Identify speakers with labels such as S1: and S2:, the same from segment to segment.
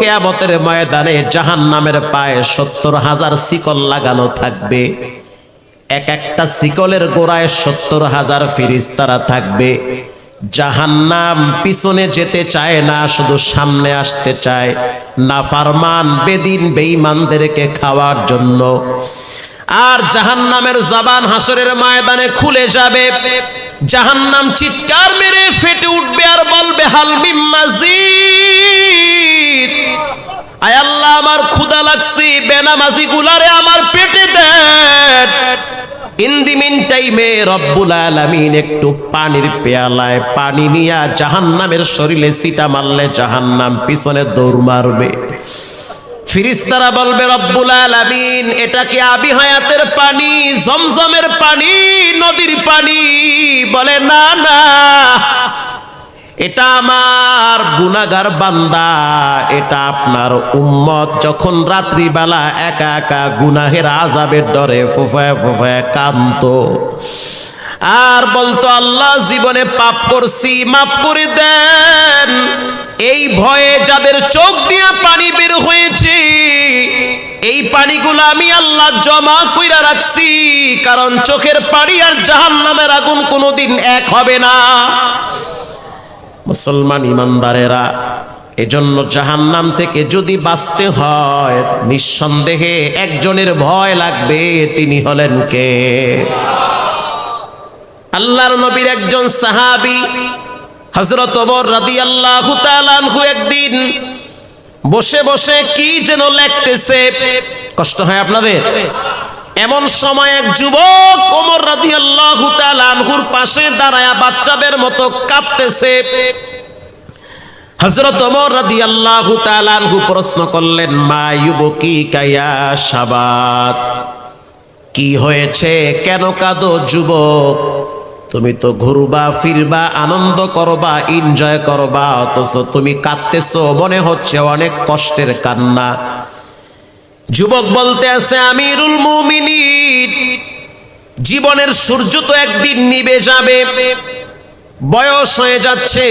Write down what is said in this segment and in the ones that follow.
S1: কেয়ামতের ময়দানে জাহান নামের পায়ে সত্তর হাজার শিকল লাগানো থাকবে। এক একটা শিকলের গোড়ায় সত্তর হাজার ফিরিস্তারা থাকবে। জাহান্নাম পিছনে যেতে চায় না, শুধু সামনে আসতে চায়। না ফারমান বেদিন, বেঈমানদেরকে খাওয়ার জন্য। আর জাহান্নামের জবান হাসরের ময়দানে খুলে যাবে। জাহান্নাম চিৎকার মেরে ফেটে উঠবে আর বলবে হালমিম মাজিদ। আয় আল্লাহ, আমার ক্ষুদা লাগছে বেনামাজি গুলারে আমার পেটে দেন। ইন দি মিন টাইমে রব্বুল আলামিন একটু পানির পেয়ালায় পানি নিয়া জাহান্নামের শরীরে সিটা মারলে জাহান্নাম পিছনে দৌড় মারবে। ফিরিস্তারা বলবে, রব্বুল আলামিন, এটা কি আবি হায়াতের পানি, জমজমের পানি, নদীর পানি? বলে, না না। এটা আমার গুনাগার বান্দা, এটা আপনার উম্মত যখন রাত্রিবেলা একা একা গুনাহের আজাবের দরে ফুফায় ফুফায় কান্ত আর বলতো, আল্লাহ জীবনে পাপ করছি মাপ করে দেন। এই ভয়ে যাদের চোখ দিয়া পানি বের হয়েছে, এই পানিগুলো আমি আল্লাহ জমা কইরা রাখছি। কারণ চোখের পানি আর জাহান্নামের আগুন কোনোদিন এক হবে না। মুসলমান ইমানদারেরা, এজন্য জাহান্নাম থেকে যদি বাঁচতে হয়, নিঃসন্দেহে একজনের ভয় লাগবে, তিনি হলেন কে? আল্লাহর নবীর একজন সাহাবী রাদিয়াল্লাহু তাআলা আনহু একদিন বসে বসে কি যেন লেখতেছে, কষ্ট হয় আপনাদের? এমন সময় এক যুবক ওমর রাদিয়াল্লাহু তাআলা আনহুর পাশে দাঁড়ায়া বাচ্চাদের মতো কাঁদতেছে ওমর আনহু প্রশ্ন করলেন, মা কায়া কি হয়েছে? কেন কাঁদো যুবক? তুমি তো ঘুরবা, ফিরবা, আনন্দ করবা এনজয় করবা, অথচ তুমি কাঁদতেছো, মনে হচ্ছে অনেক কষ্টের কান্না। যুবক বলতে আছে, আমিরুল মুমিনিন, জীবনের সূর্য তো একদিন নিবে যাবে, বয়স হয়ে যাচ্ছে,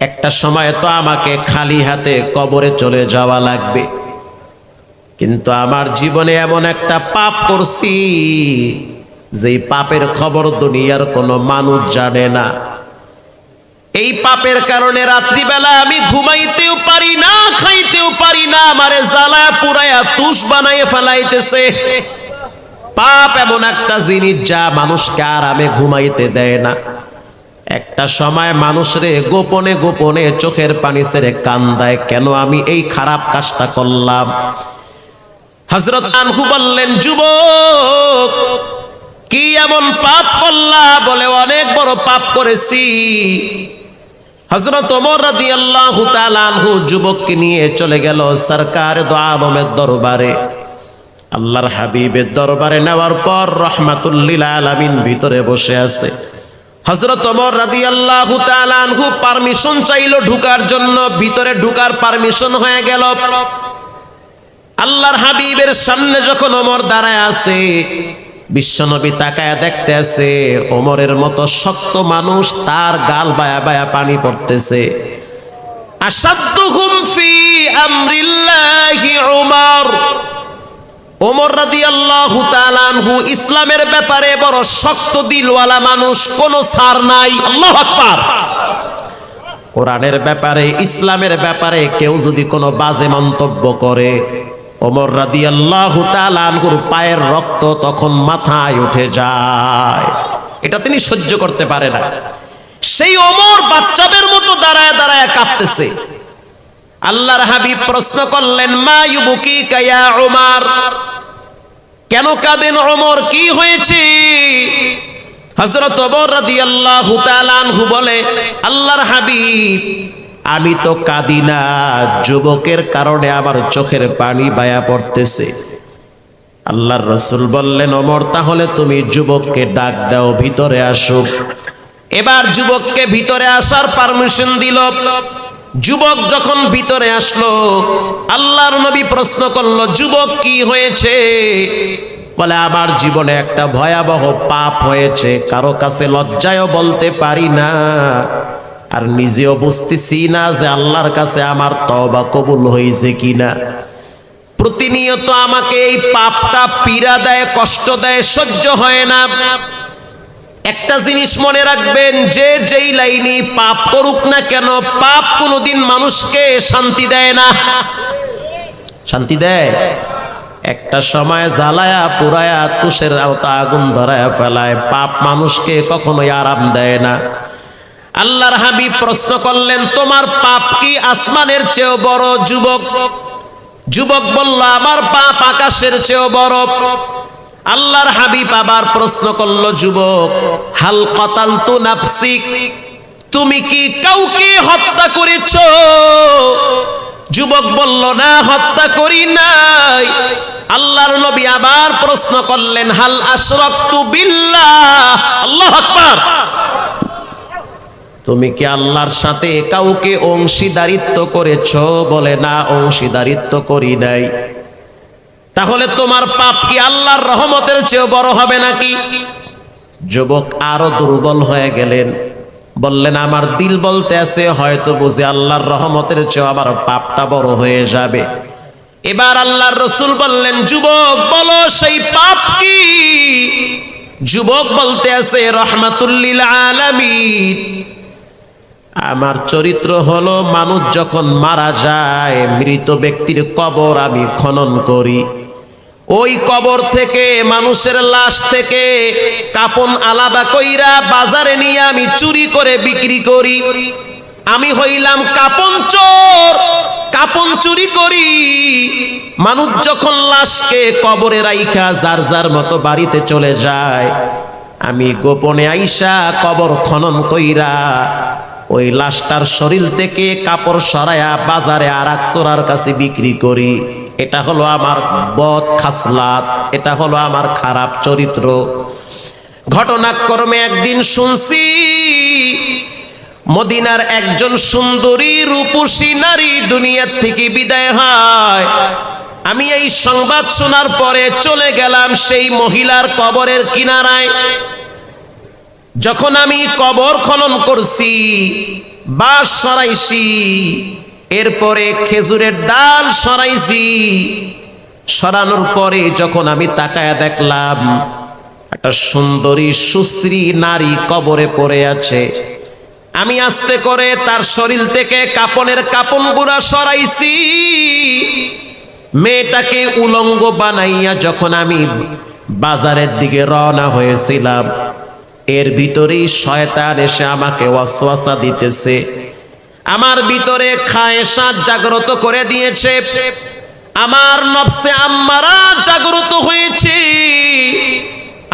S1: একটা সময় তো আমাকে খালি হাতে কবরে চলে যাওয়া লাগবে, কিন্তু আমার জীবনে এমন একটা পাপ করছি, যেই পাপের খবর দুনিয়ার কোনো মানুষ জানে না। এই পাপের কারণে রাত্রিবেলা আমি ঘুমাইতেও পারি না, খাইতেও পারি না, আমারে জ্বালায়া পুরায়া তুষ বানাইয়ে ফেলাইতেছে। পাপ এমন একটা জিনিস যা মানুষকে আরামে ঘুমাইতে দেয় না। একটা সময় মানুষরে গোপনে গোপনে চোখের পানি ছেড়ে কান্দায়, কেন আমি এই খারাপ কাজটা করলাম? হজরত আনহু বললেন, যুবক, কি এমন পাপ করলা? বলে, অনেক বড় পাপ করেছি। হজরত ওমর রাদিয়াল্লাহু তাআলা আনহু যুবককে নিয়ে চলে গেল সরকার দো আলমের দরবারে। আল্লাহর হাবিবের দরবারে নেওয়ার পর রহমাতুল্লিল আলামিন ভিতরে বসে আছে। পারমিশন চাইলো ঢুকার জন্য, ভিতরে ঢুকার পারমিশন হয়ে গেল। আল্লাহর হাবিবের সামনে যখন ওমর দাঁড়ায় আছে বিশ্বনবী তাকায় দেখতে আছে, ওমরের মতো শক্ত মানুষ তার গাল বায়া বায়া পানি পড়তেছে। উমর। ওমর রাদিয়াল্লাহু তাআলা আনহু ইসলামের ব্যাপারে বড় শক্ত দিলওয়ালা মানুষ, কোনো ছাড় নাই। আল্লাহু কোরআনের ব্যাপারে, ইসলামের ব্যাপারে কেউ যদি কোনো বাজে মন্তব্য করে ওমর রাদি তাআলা আনহুর পায়ের রক্ত তখন মাথায় উঠে যায়। এটা তিনি সহ্য করতে পারে না। সেই ওমর বাচ্চাদের মতো দাঁড়ায় দাঁড়ায় কাঁদতেছে আল্লাহর হাবিব প্রশ্ন করলেন, মা ইউবুকি কায়া ওমর কেন কাঁদেন ওমর? কি হয়েছে? হযরত ওমর তাআলা আনহু বলে, আল্লাহর হাবিব আমি তো কাঁদি না, যুবকের কারণে আমার চোখের পানি বায়া পড়তেছে। আল্লাহর রসুল বললেন, ওমর, তাহলে তুমি যুবককে ডাক দাও, ভিতরে আসুক। এবার যুবককে ভিতরে আসার পারমিশন দিল। যুবক যখন ভিতরে আসলো, আল্লাহর নবী প্রশ্ন করল, যুবক, কি হয়েছে? বলে, আমার জীবনে একটা ভয়াবহ পাপ হয়েছে, কারও কাছে লজ্জায়ও বলতে পারি না। আর নিজেও বুঝতেছি না যে আল্লাহর কাছে আমার তবা কবুল হয়েছে কিনা। প্রতিনিয়ত আমাকে এই পাপটা পীড়া দেয়, কষ্ট দেয়, সহ্য হয় না। একটা জিনিস মনে রাখবেন, যে যেই লাইনে পাপ করুক না কেন, পাপ কোনোদিন মানুষকে শান্তি দেয় না। শান্তি দেয়? একটা সময় জ্বালায়া পুরায়া তুষের আওতা আগুন ধরায়া ফেলায়, পাপ মানুষকে কখনোই আরাম দেয় না। আল্লাহর হাবিব প্রশ্ন করলেন, তোমার পাপ কি আসমানের চেয়েও বড়, যুবক? যুবক বলল, আমার পাপ আকাশের চেয়েও বড়। আল্লাহর হাবিব আবার প্রশ্ন করল, যুবক, হাল কতাল তু নাফসিক, তুমি কি কাউকে হত্যা করেছ? যুবক বলল, না, হত্যা করি নাই। আল্লাহর নবী আবার প্রশ্ন করলেন, হাল আশরাকতু বিল্লাহ? আল্লাহু তুমি কি আল্লাহর সাথে কাউকে অংশীদারিত্ব করেছ? বলে, না, অংশীদারিত্ব করি নাই। তাহলে তোমার পাপ কি আল্লাহর রহমতের চেয়েও বড় হবে নাকি? যুবক আরও দুর্বল হয়ে গেলেন। বললেন, আমার দিল বলতে আছে, হয়তো বুঝে আল্লাহর রহমতের চেয়ে আমার পাপটা বড় হয়ে যাবে। এবার আল্লাহর রসুল বললেন, যুবক, বলো সেই পাপ কি? যুবক বলতে আছে, রহমাতুল্লিল আলামিন। আমার চরিত্র হলো, মানুষ যখন মারা যায়, মৃত ব্যক্তির কবর আমি খনন করি। ওই কবর থেকে, মানুষের লাশ থেকে কাপন আলাদা কইরা বাজারে নিয়ে আমি চুরি করে বিক্রি করি। আমি হইলাম কাপন চোর, কাপন চুরি করি। মানুষ যখন লাশকে কবরে রাইখা যার যার মতো বাড়িতে চলে যায়, আমি গোপনে আইসা কবর খনন কইরা ওই লাশটার শরীর থেকে কাপড় সরায়া বাজারে আর চোরার কাছে বিক্রি করি। এটা হলো আমার বদ খাসলাত, এটা হলো আমার খারাপ চরিত্র। ঘটনাক্রমে একদিন শুনছি, মদিনার একজন সুন্দরী, রূপসী নারী দুনিয়ার থেকে বিদায় হয়। আমি এই সংবাদ শোনার পরে চলে গেলাম সেই মহিলার কবরের কিনারায়। যখন আমি কবর খনন করছি, বাঁশ সরাইছি, এরপরে খেজুরের ডাল সরাইছি, সরানোর পরে যখন আমি তাকায়া দেখলাম, একটা সুন্দরী সুশ্রী নারী কবরে পড়ে আছে। আমি আস্তে করে তার শরীর থেকে কাপনের কাপন গুড়া সরাইছি। মেয়েটাকে উলঙ্গ বানাইয়া যখন আমি বাজারের দিকে রওনা হয়েছিলাম এর ভিতরেই শয়তান এসে আমাকে ওয়াসওয়াসা দিতেছে। আমার ভিতরে খায়সা জাগ্রত করে দিয়েছে। আমার নফসে আম্মারা জাগ্রত হয়েছে।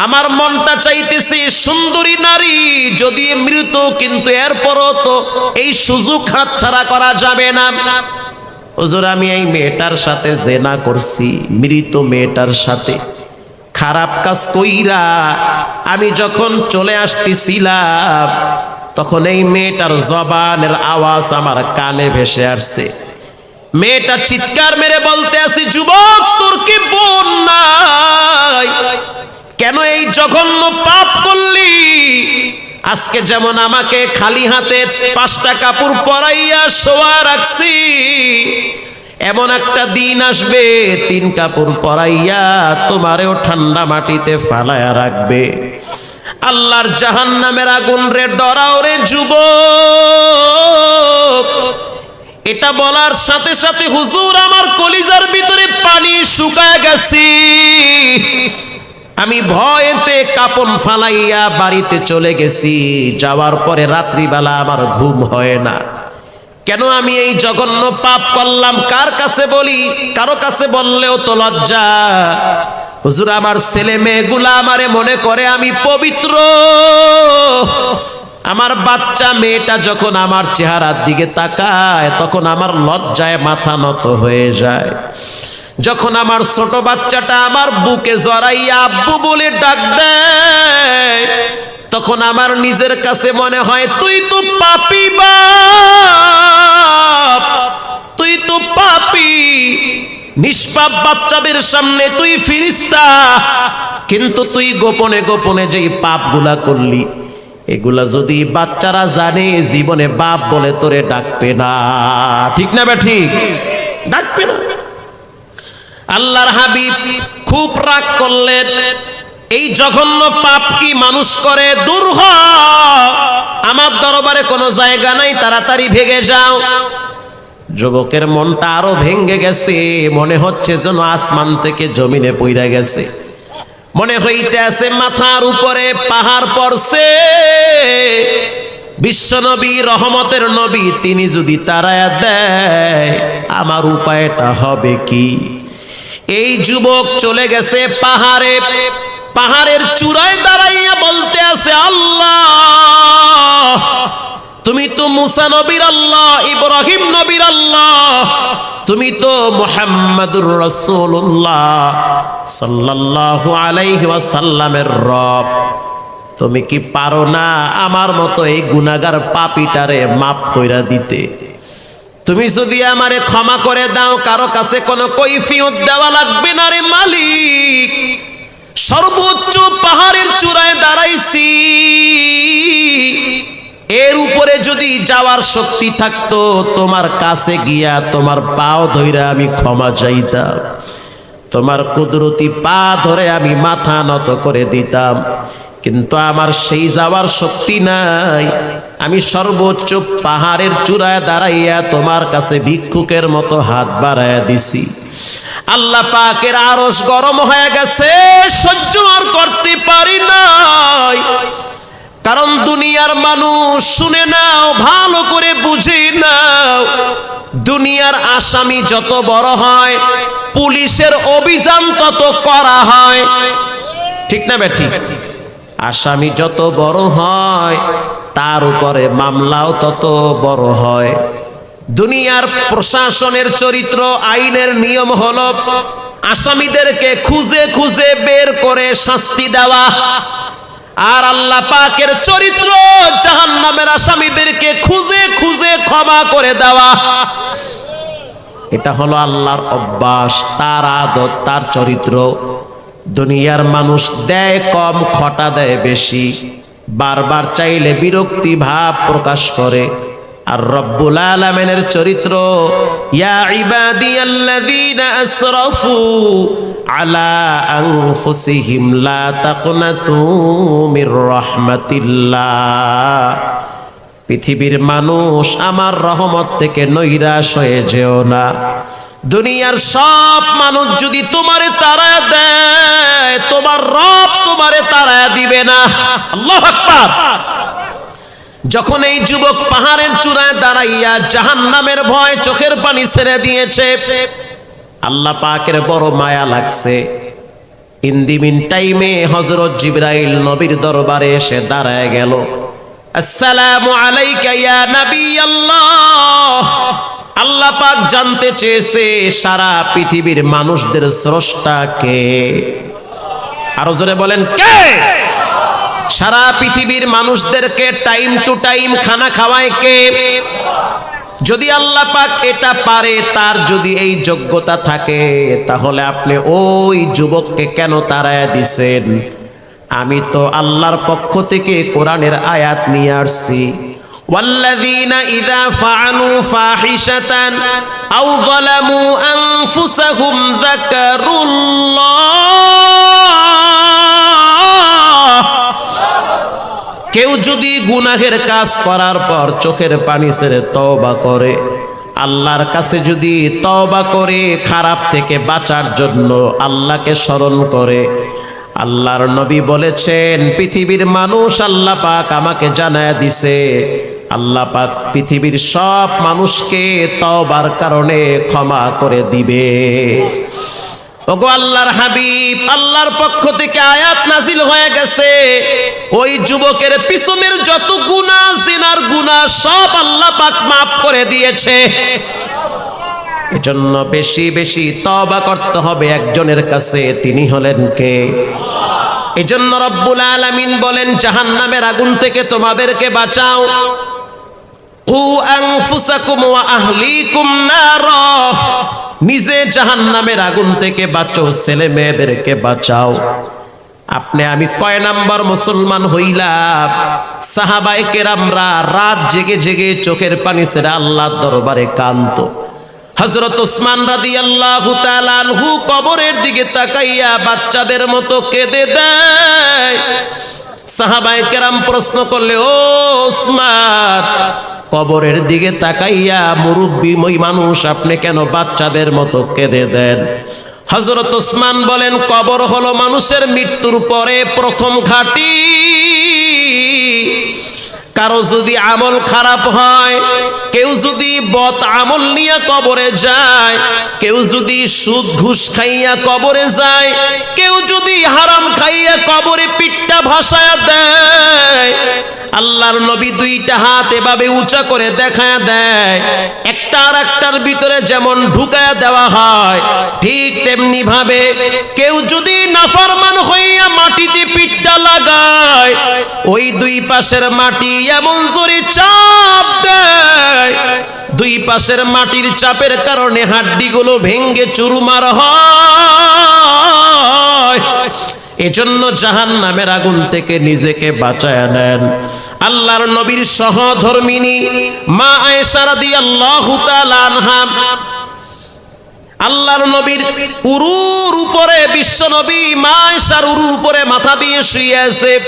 S1: আমার মনটা চাইতেছে, সুন্দরী নারী, যদি মৃত, কিন্তু এরপরও তো এই সুযোগ হাতছাড়া করা যাবে না। হুজুর, আমি এই মেয়েটার সাথে জেনা করছি, মৃত মেয়েটার সাথে। খারাপ কাজ কইরা আমি যখন চলে আসতেছিলাম, তখন এই মেয়েটার জবানের আওয়াজ আমার কানে ভেসে আসছে। মেয়েটা চিৎকার মেরে বলতে আসি যুবক, তোর কি বোন নাই? কেন এই জঘন্য পাপ করলি? আজকে যেমন আমাকে খালি হাতে পাঁচটা কাপড় পরাইয়া শোয়া রাখছি এমন একটা দিন আসবে, তিন কাপড় পরাইয়া তোমারেও ঠান্ডা মাটিতে ফালায়া রাখবে। আল্লাহর জাহান নামের আগুন রে ডরাও রে যুব এটা বলার সাথে সাথে হুজুর আমার কলিজার ভিতরে পানি শুকায় গেছি। আমি ভয়েতে কাপন ফালাইয়া বাড়িতে চলে গেছি, যাওয়ার পরে রাত্রিবেলা আমার ঘুম হয় না। কেন আমি এই জঘন্য পাপ করলাম? কার কাছে বলি? কারও কাছে বললেও তো লজ্জা। হুজুর, আমার ছেলে মেয়েগুলা আমারে মনে করে আমি পবিত্র। আমার বাচ্চা মেয়েটা যখন আমার চেহারার দিকে তাকায়, তখন আমার লজ্জায় মাথা নত হয়ে যায়। যখন আমার ছোট বাচ্চাটা আমার বুকে জড়াইয়া আব্বু বলে ডাক দেয় তখন আমার নিজের কাছে মনে হয়, তুই তো পাপি বাপ, তুই তো পাপি। নিষ্পাপ বাচ্চাদের সামনে তুই ফিরিস্তা, কিন্তু তুই গোপনে গোপনে যেই পাপগুলা করলি, এগুলা যদি বাচ্চারা জানে, জীবনে বাপ বলে তোরে ডাকবে না। ঠিক না বে ঠিক? ডাকবে না। আল্লাহর হাবিব খুব রাগ করলেন। এই জঘন্য পাপ কি মানুষ করে? দূর হ। আমার দরবারে কোনো জায়গা নাই, তাড়াতাড়ি ভেগে যাও। যুবকের মনটা আরও ভেঙ্গে গেছে। মনে হচ্ছে যেন আসমান থেকে জমিনে পইরা গেছে। মনে হইতে আছে মাথার উপরে পাহাড় পড়ছে। বিশ্বনবী রহমতের নবী, তিনি যদি তারায়া দেয়, আমার উপায়টা হবে কি? এই যুবক চলে গেছে পাহাড়ে। পাহাড়ের চূড়ায় দাঁড়াইয়া বলতে আছে, আল্লাহ, তুমি তো মুসা নবীর আল্লাহ, ইব্রাহিম নবীর আল্লাহ, তুমি তো মুহাম্মাদুর রাসূলুল্লাহ সাল্লাল্লাহু আলাইহি ওয়াসাল্লামের রব। তুমি কি পারো না আমার মতো এই গুনাগার পাপিটারে মাফ কইরা দিতে? তুমি যদি আমারে ক্ষমা করে দাও, কারও কাছে কোনো কৈফিয়ত দেওয়া লাগবে না রে মালিক। সর্বোচ্চ পাহাড়ের চূড়ায় দাঁড়াইছি। এর উপরে যদি যাওয়ার শক্তি থাকতো, তোমার কাছে গিয়া তোমার পাও ধইরা আমি ক্ষমা চাইতাম। তোমার কুদরতি পা ধরে আমি মাথা নত করে দিতাম। কিন্তু আমার সেই যাওয়ার শক্তি নাই। আমি সর্বোচ্চ পাহাড়ের চূড়ায় দাঁড়াইয়া তোমার কাছে ভিক্ষুকের মতো হাত বাড়াইয়া দিছি। আল্লাহ পাকের আরস গরম হয়ে গেছে, সহ্য আর করতে পারি নাই। কারণ দুনিয়ার মানুষ শুনে নাও, ভালো করে বুঝে নাও, দুনিয়ার আসামি যত বড় হয়, পুলিশের অভিযান তত করা হয়। ঠিক না বেঠি? আসামি যত বড় হয়, তার উপরে মামলাও তত বড় হয়। দুনিয়ার প্রশাসনের চরিত্র, আইনের নিয়ম হল আসামিদেরকে খুঁজে খুঁজে বের করে শাস্তি দেওয়া। আর আল্লাহ পাকের চরিত্র জাহান্নামের আসামিদেরকে খুঁজে খুঁজে ক্ষমা করে দেওয়া। এটা হলো আল্লাহর অভ্যাস, তার আদত, তার চরিত্র। দুনিয়ার মানুষ দেয় কম, খটা দেয় বেশি। বারবার চাইলে বিরক্তি ভাব প্রকাশ করে। আর রব্বুল আলামিনের চরিত্র আলা পৃথিবীর মানুষ আমার রহমত থেকে নৈরাশ হয়ে যেও না। দুনিয়ার সব মানুষ যদি তোমারে তারা দেয়, তোমার রব তোমারে তারা দিবে না। আল্লাহ আকবার। যখন এই যুবক পাহাড়ের চূড়ায় দাঁড়াইয়া জাহান নামের ভয় চোখের পানি ছেড়ে দিয়েছে, আল্লাহ পাকের বড় মায়া লাগছে। ইন্দিমিন টাইমে হজরত জিব্রাইল নবীর দরবারে এসে দাঁড়ায় গেল। আসসালামু আলাইকা ইয়া নবী আল্লাহ আল্লাহ পাক জানতে চেয়েছে, সারা পৃথিবীর মানুষদের স্রষ্টা কে? আরও জোরে বলেন, কে? সারা পৃথিবীর মানুষদেরকে টাইম টু টাইম খানা খাওয়ায় কে যদি আল্লাহ পাক এটা পারে তার যদি এই যোগ্যতা থাকে তাহলে আপনি ওই যুবককে কেন তাড়ায় দিছেন আমি তো আল্লাহর পক্ষ থেকে কোরআনের আয়াত নিয়ে আসছি والذين إذا فعلوا فاحشة أو ظلموا أنفسهم ذكروا الله কেউ যদি গুনাহের কাজ করার পর চোখের পানি ছেড়ে তওবা করে, আল্লাহর কাছে যদি তওবা করে খারাপ থেকে বাঁচার জন্য আল্লাহকে স্মরণ করে, আল্লাহর নবী বলেছেন, পৃথিবীর মানুষ আল্লাহ পাক আমাকে জানায় দিছে, আল্লাহ পাক পৃথিবীর সব মানুষকে তওবার কারণে ক্ষমা করে দিবে। ওগো আল্লাহর হাবিব, আল্লাহর পক্ষ থেকে আয়াত নাজিল হয়ে গেছে। ওই যুবকের পিছনের যত গুনাহ, জিনার গুনাহ, সব আল্লাহ পাক মাফ করে দিয়েছে। এজন্য বেশি বেশি তওবা করতে হবে একজনের কাছে, তিনি হলেন কে? এজন্য রব্বুল আলামিন বলেন, জাহান্নামের আগুন থেকে তোমাদেরকে বাঁচাও। কু আনফুসাকুম ওয়া আহলিকুম নারা। নিজে জাহান্নামের আগুন থেকে বাঁচো, ছেলে মেয়েদেরকে বাঁচাও। আপনি, আমি কয় নাম্বার মুসলমান হইলাম? সাহাবাই কেরামরা রাত জেগে জেগে চোখের পানি ছেড়ে আল্লাহর দরবারে কান্ত হজরত ওসমান রাদি আল্লাহ আনহু কবরের দিকে তাকাইয়া বাচ্চাদের মতো কেঁদে দেয়। সাহাবাই কেরাম প্রশ্ন করলে, ও ওসমান কবরের দিকে তাকাইয়া মুরব্বী মই মানুষ, আপনি কেন বাচ্চাদের মতো কেঁদে দেন? হজরত ওসমান বলেন, কবর হলো মানুষের মৃত্যুর পরে প্রথম ঘাটি। কারও যদি আমল খারাপ হয়, কেউ যদি বত আমল নিয়ে কবরে যায়, কেউ যদি সুদ ঘুষ খাইয়া কবরে যায়, কেউ যদি হারাম খাইয়া কবরে পিঠটা ভাসায় দেয় আল্লাহর নবী দুইটা হাত এভাবে উঁচা করে দেখায় দেয়। একটা আর একটার ভিতরে যেমন ঢুকায়া দেওয়া হয়, ঠিক তেমনি ভাবে কেউ যদি নাফরমান হইয়া মাটিতে পিঠটা লাগায়, ওই দুই পাশের মাটি এমন জোরে চাপ দেয়। দুই পাশের মাটির চাপের কারণে হাড্ডিগুলো ভেঙ্গে চুরমার হয়। এজন্য জাহান নামের আগুন থেকে নিজেকে বাঁচায় নেন। আল্লাহর নবীর সহধর্মিনী মা আয়েশা রাদিয়াল্লাহু তাআলা আনহা, আল্লাহর নবীর উরুর উপরে, বিশ্ব নবী মা আয়েশার উরুর উপরে মাথা দিয়ে শুয়ে আছে।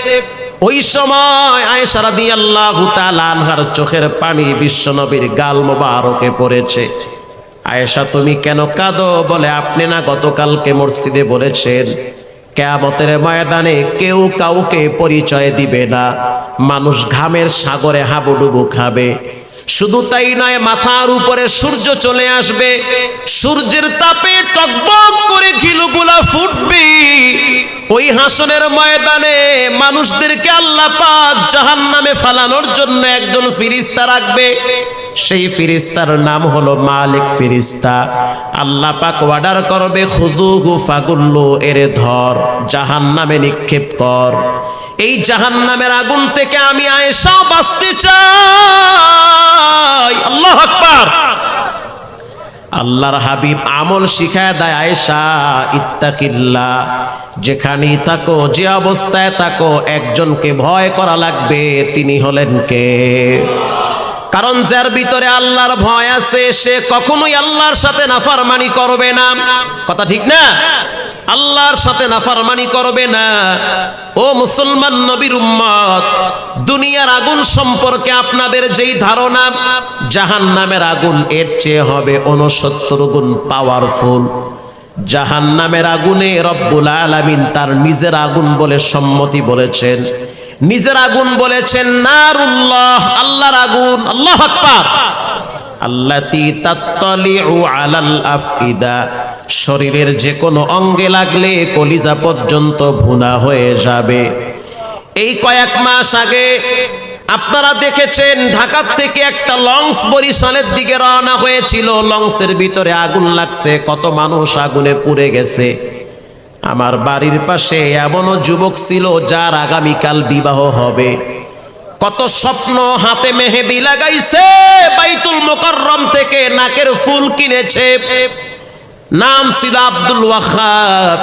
S1: ওই সময় আয়েশা রাদিয়াল্লাহু তাআলা আনহার চোখের পানি বিশ্ব নবীর গাল মোবারকে পড়েছে। আয়েশা, তুমি কেন কাঁদো? বলে, আপনি না গতকালকে মসজিদে বলেছেন কেয়ামতের ময়দানে কেউ কাউকে পরিচয় দিবে না। মানুষ ঘামের সাগরে হাবুডুবু খাবে। শুধু তাই নয়, মাথার উপরে সূর্য চলে আসবে। সূর্যের তাপে টকবক করে ঘিলুগুলা ফুটবে। ওই হাসনের ময়দানে মানুষদেরকে আল্লাহ পাক জাহান নামে ফালানোর জন্য একজন ফিরিস্তা রাখবে। সেই ফিরিস্তার নাম হলো মালিক ফিরিস্তা। আল্লাহ পাক অর্ডার করবে খুদুহু ফাগুল্লু, এরে ধর জাহান নামে নিক্ষেপ কর। এই জাহান নামের আগুন থেকে আমি আয়েশা বাঁচতে চাই। আল্লাহ আকবার। আল্লাহর হাবিব আমল শিখায় দেয়, আয়েশা ইত্তাকিল্লা যেখানেই থাকো, যে অবস্থায় থাকো, একজনকে ভয় করা লাগবে, তিনি হলেন কে? কারণ যার ভিতরে আল্লাহর ভয় আছে, সে কখনোই আল্লাহর সাথে নাফারমানি করবে না। কথা ঠিক না? আল্লাহর সাথে নাফারমানি করবে না। ও মুসলমান নবীর উম্মত, দুনিয়ার আগুন সম্পর্কে আপনাদের যেই ধারণা জাহান নামের আগুন এর চেয়ে হবে উনসত্তর গুণ পাওয়ারফুল জাহান নামের আগুনে রব্বুল আলামিন তার নিজের আগুন বলে সম্মতি বলেছেন। নিজের আগুন বলেছেন, নারুল্লাহ, আল্লাহর আগুন, আল্লাহ আকবার। আল্লাতি তাত্তালিউ আলাল আফইদা, শরীরের যে কোনো অঙ্গে লাগলে কলিজা পর্যন্ত ভুনা হয়ে যাবে। এই কয়েক মাস আগে আপনারা দেখেছেন, ঢাকার থেকে একটা লঞ্চ বরিশালের দিকে রওনা হয়েছিল। লঞ্চের ভিতরে আগুন লাগছে, কত মানুষ আগুনে পুড়ে গেছে। আমার বাড়ির পাশে এমনও যুবক ছিল যার আগামীকাল বিবাহ হবে। কত স্বপ্ন হাতে মেহেদি লাগাইছে, বাইতুল মোকাররম থেকে নাকের ফুল কিনেছে। নাম ছিল আব্দুল ওয়াহাব,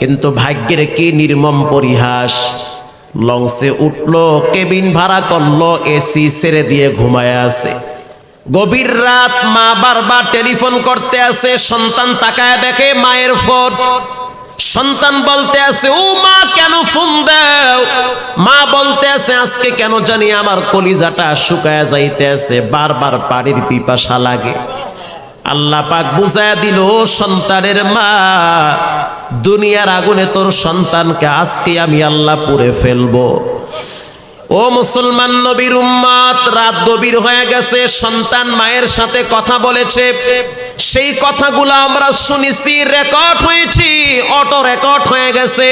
S1: কিন্তু ভাগ্যের কি নির্মম পরিহাস। লঞ্চে উঠল, কেবিন ভাড়া করল এসি ছেড়ে দিয়ে ঘুমায় আছে। গভীর রাত মা বারবার টেলিফোন করতে আছে সন্তান তাকায় দেখে মায়ের ফোন। সন্তান বলতে আছে, ও মা, কেন ফোন দাও? মা বলতে আছে, আজকে কেন জানি আমার কলিজাটা শুকায় যাইতে আছে বারবার পানির পিপাসা লাগে। আল্লাহ পাক বুঝায় দিল সন্তানের মা, দুনিয়ার আগুনে তোর সন্তানকে আজকে আমি আল্লাহ পুড়ে ফেলব। ও মুসলমান নবীর উম্মাত, রাত গভীর হয়ে গেছে, সন্তান মায়ের সাথে কথা বলেছে। সেই কথাগুলো আমরা শুনেছি, রেকর্ড হয়েছি, অটো রেকর্ড হয়ে গেছে।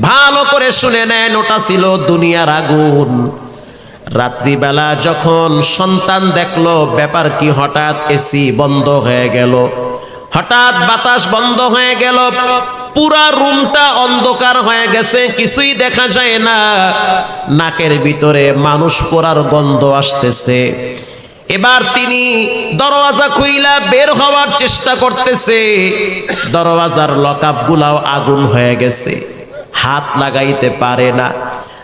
S1: ভালো করে শুনে নেন, ওটা ছিল দুনিয়ার আগুন। রাত্রিবেলা যখন সন্তান দেখল, ব্যাপার কি, হঠাৎ এসি বন্ধ হয়ে গেল। হঠাৎ বাতাস বন্ধ হয়ে গেল। পুরা রুমটা অন্ধকার হয়ে গেছে, কিছুই দেখা যায় না। নাকের ভিতরে মানুষ পড়ার গন্ধ আসতেছে। এবার তিনি দরওয়াজা খুইলা বের হওয়ার চেষ্টা করতেছে। দরওয়াজার লকআপ গুলাও আগুন হয়ে গেছে। হাত লাগাইতে পারে না।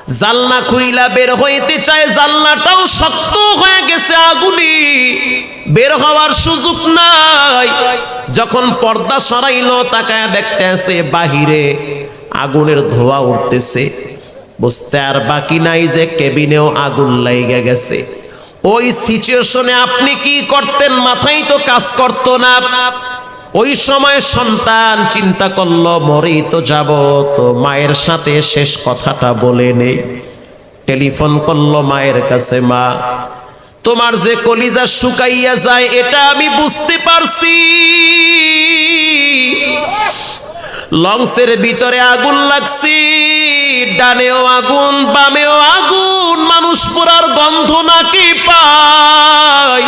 S1: জালনা খুইলা বের হইতে চায়, জালনাটাও শক্ত হয়ে গেছে আগুনি। বের হওয়ার সুযোগ নাই। যখন পর্দা সরাইল, তাকায় দেখতে আছে বাহিরে আগুনের ধোয়া উঠতেছে। বুঝতে আর বাকি নাই যে কেবিনেও আগুন লাইগে গেছে। ওই সিচুয়েশনে আপনি কি করতেন? মাথায় তো কাজ করতো না। ওই সময় সন্তান চিন্তা করল মরেই তো যাব, তো মায়ের সাথে শেষ কথাটা বলে নেই টেলিফোন করল মায়ের কাছে, মা, তোমার যে কলিজা শুকাইয়া যায়, এটা আমি বুঝতে পারছি। লংসের ভিতরে আগুন লাগছি, ডানেও আগুন, বামেও আগুন, মানুষ পুরার গন্ধ নাকি পায়?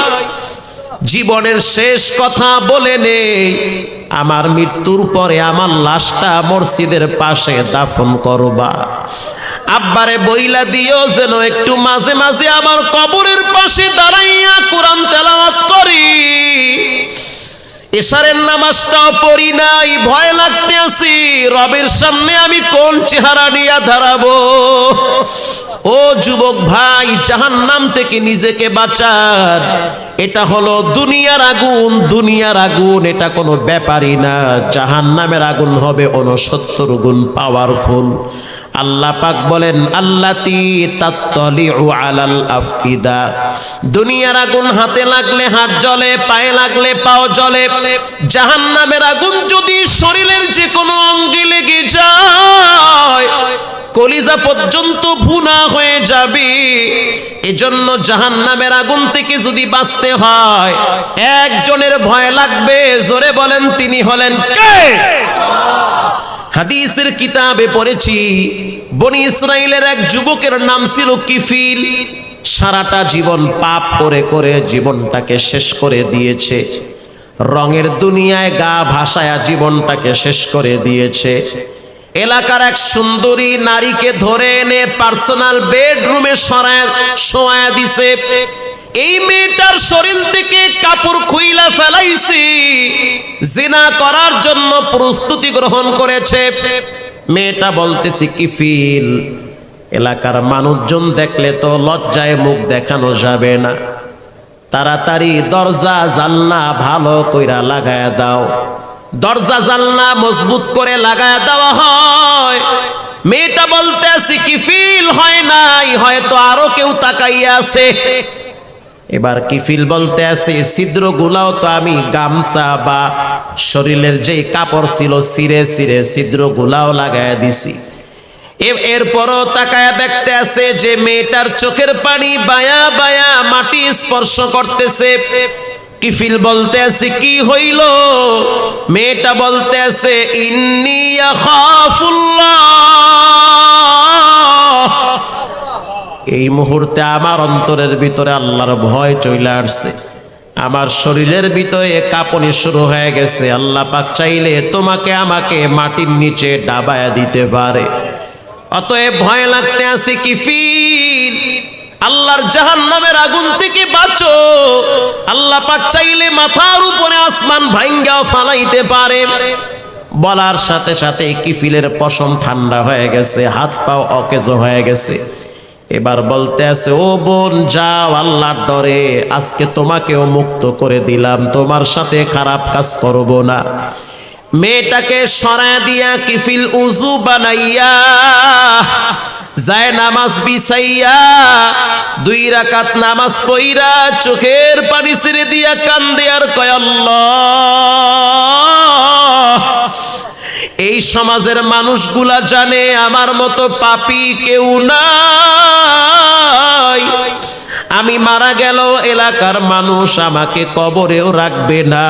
S1: জীবনের শেষ কথা বলে নেই আমার মৃত্যুর পরে আমার লাশটা মসজিদের পাশে দাফন করবা। আব্বারে বইলা দিও যেন একটু মাঝে মাঝে আমার কবরের পাশে দাঁড়াইয়া কোরআন তেলাওয়াত করি। এশারের নামাজটাও পড়ি নাই, ভয় লাগতে আছি রবের সামনে আমি কোন চেহারা নিয়ে দাঁড়াবো? ও যুবক ভাই জাহান নাম থেকে নিজেকে বাঁচান। এটা হলো দুনিয়ার আগুন দুনিয়ার আগুন, এটা কোনো ব্যাপারই না। জাহান নামের আগুন হবে অনসত্তর গুণ পাওয়ারফুল আল্লাহ পাক বলেন, আল্লাতি তাত্তলিউ আলাল আফিদা দুনিয়ার আগুন হাতে লাগলে হাত জ্বলে, পায়ে লাগলে পাও জ্বলে। জাহান্নামের আগুন যদি শরীরের যে কোনো অঙ্গে লেগে যায়, কলিজা পর্যন্ত ভুনা হয়ে যাবে। এজন্য জাহান্নামের আগুন থেকে যদি বাঁচতে হয়, একজনের ভয় লাগবে। জোরে বলেন, তিনি হলেন কে? হাদিসের কিতাবে পড়েছি, বনি ইসরায়েলের এক যুবকের নাম ছিল কিফিল। সারাটা জীবন পাপ করে করে জীবনটাকে শেষ করে দিয়েছে। রঙের দুনিয়ায় গা ভাসায়া জীবনটাকে শেষ করে দিয়েছে। এলাকার এক সুন্দরী নারীকে ধরে এনে পার্সোনাল বেডরুমে সরায় শোয়া দিছে। এই মেয়েটার শরীর থেকে কাপড় খুইলা ফেলাইছি। জিনা করার জন্য প্রস্তুতি গ্রহণ করেছে। মেয়েটা বলতেছি, কি ফিল? এলাকার মানুষজন দেখলে তো লজ্জায় মুখ দেখানো যাবে না। তাড়াতাড়ি দরজা, জানলা ভালো কইরা লাগায় দাও। দরজা, জানলা মজবুত করে লাগায় দেওয়া হয়। মেয়েটা বলতে আছি কি ফিল? হয় নাই, হয়তো আরও কেউ তাকাইয়া আছে। এবার কিফিল বলতে আছে? ছিদ্র গুলাও তো আমি গামছা বা শরীরের যে কাপড় ছিল সিরে সিরে ছিদ্র গুলাও লাগায় দিছি। এরপরও তাকায় দেখতে আছে যে মেয়েটার চোখের পানি বায়া বায়া মাটি স্পর্শ করতেছে। কিফিল বলতে আছে? কি হইল? মেয়েটা বলতে আছে, ইন্নি আখাফুল্লাহ। এই মুহূর্তে আমার অন্তরের ভিতরে আল্লাহর ভয় চলে আসছে। আমার শরীরের ভিতরে কাঁপনি শুরু হয়ে গেছে। আল্লাহ পাক চাইলে তোমাকে আমাকে মাটির নিচে ডাবায়া দিতে পারে। অতএব ভয় লাগতে আছে কি ফিল আল্লাহর জাহান নামের আগুন থেকে বাঁচো। আল্লাহ পাক চাইলে মাথার উপরে আসমান ভাঙ্গাও ফালাইতে পারে। বলার সাথে সাথে কিফিলের পশম ঠান্ডা হয়ে গেছে, হাত পাও অকেজ হয়ে গেছে। এবার বলতে আছে ও বোন, যাও আল্লাহর ডরে, আজকে তোমাকেও মুক্ত করে দিলাম, তোমার সাথে খারাপ কাজ করব না। মেয়েটাকে সরা দিয়া কিফিল উজু বানাইয়া, যায় নামাজ বিছাইয়া, দুই রাকাত নামাজ পইরা চোখের পানি ছেড়ে দিয়া কান্দে আর কয়, আল্লাহ! এই সমাজের মানুষগুলা জানে আমার মতো পাপি কেউ নাই। আমি মারা গেল, এলাকার মানুষ আমাকে কবরেও রাখবে না।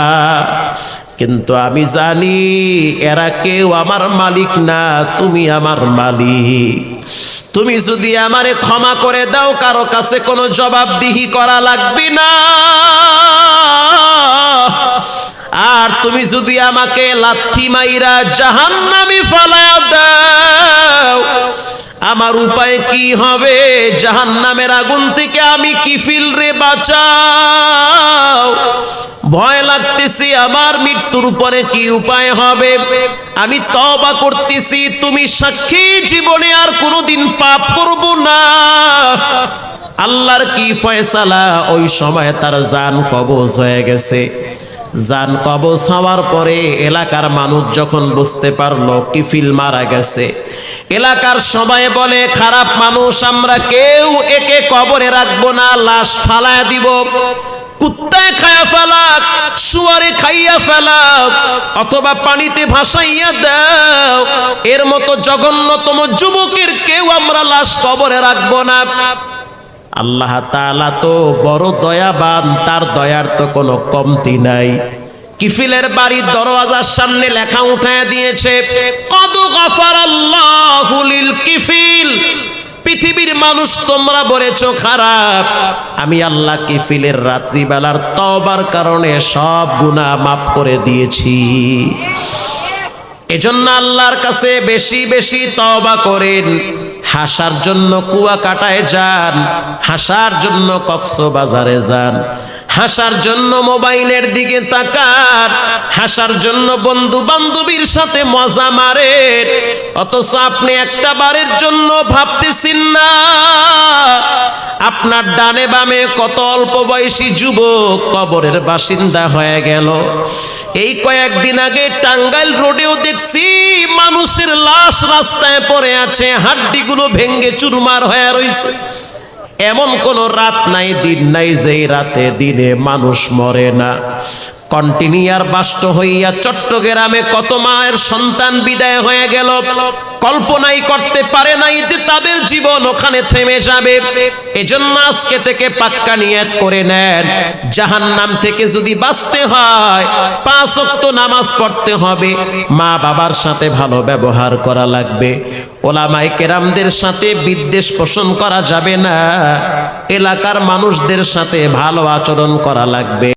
S1: কিন্তু আমি জানি, এরা কেউ আমার মালিক না, তুমি আমার মালিক। তুমি যদি আমারে ক্ষমা করে দাও, কারও কাছে কোনো জবাবদিহি করা লাগবে না। আর তুমি যদি আমাকে লাথি মাইরা জাহান্নামি ফালায়া দাও, আমার উপায় কি হবে? জাহান্নামের আগুন থেকে আমি কি ফিল রে বাঁচাও। ভয় লাগতেছে আমার মৃত্যুর পরে কি উপায় হবে? আমি তবা করতেছি, তুমি সাক্ষী জীবনে আর কোনোদিন পাপ করব না। আল্লাহর কি ফয়সালা? ওই সময় তার জান কবজ হয়ে গেছে। জান কবজ হওয়ার পরে এলাকার মানুষ যখন বুঝতে পারল কিফিল মারা গেছে, এলাকার সবাই বলে, খারাপ মানুষ, আমরা কেউ একে কবরে রাখব না, লাশ ফালায় দিব। কুত্তায় খায়া ফেলাক, শুয়ারে খাইয়া ফেলাক, অথবা পানিতে ভাসাইয়া দাও। এর মতো জঘন্যতম যুবকের কেউ আমরা লাশ কবরে রাখব না। আল্লাহ তালা তো বড় দয়াবান, তার দয়ার তো কোনো কমতি নাই। কিফিলের বাড়ির দরওয়াজার সামনে লেখা উঠায় দিয়েছে, কদ গফার আল্লাহু লিল কিফিল। পৃথিবীর মানুষ তোমরা বলেছ, খারাপ। আমি আল্লাহ কিফিলের রাত্রিবেলার তবার কারণে সব গুনাহ মাফ করে দিয়েছি। এজন্য আল্লাহর কাছে বেশি বেশি তওবা করেন। হাসার জন্য কুয়া কাটায় যান, হাসার জন্য কক্সবাজারে যান, হাসার জন্য মোবাইলের দিকে তাকান, হাসার জন্য বন্ধু বান্ধবীর সাথে মজা মারেন। অথচ আপনি একটা বারের জন্য ভাবতেছেন না আপনার ডানে বামে কত অল্প বয়সী যুবক কবরের বাসিন্দা হয়ে গেল। এই কয়েকদিন আগে টাঙ্গাইল রোডেও দেখছি মানুষের লাশ রাস্তায় পড়ে আছে, হাড্ডিগুলো ভেঙ্গে চুরমার হয়ে রয়েছে এমন কোন রাত নাই, দিন নাই যেই রাতে দিনে মানুষ মরে না। কন্টিনিউয়ার বাষ্ট হইয়া চট্টগ্রামে কত মায়ের সন্তান বিদায় হয়ে গেল। কল্পনাই করতে পারে নাই যে তাদের জীবন ওখানে থেমে যাবে। এজন্য আজকে থেকে পাক্কা নিয়াত করে নেন। জাহান্নাম থেকে যদি বাঁচতে হয়, পাঁচ ওয়াক্ত নামাজ পড়তে হবে। মা বাবার সাথে ভালো ব্যবহার করা লাগবে। ওলামাই কেরামদের সাথে বিদ্বেষ পোষণ করা যাবে না। এলাকার মানুষদের সাথে ভালো আচরণ করা লাগবে।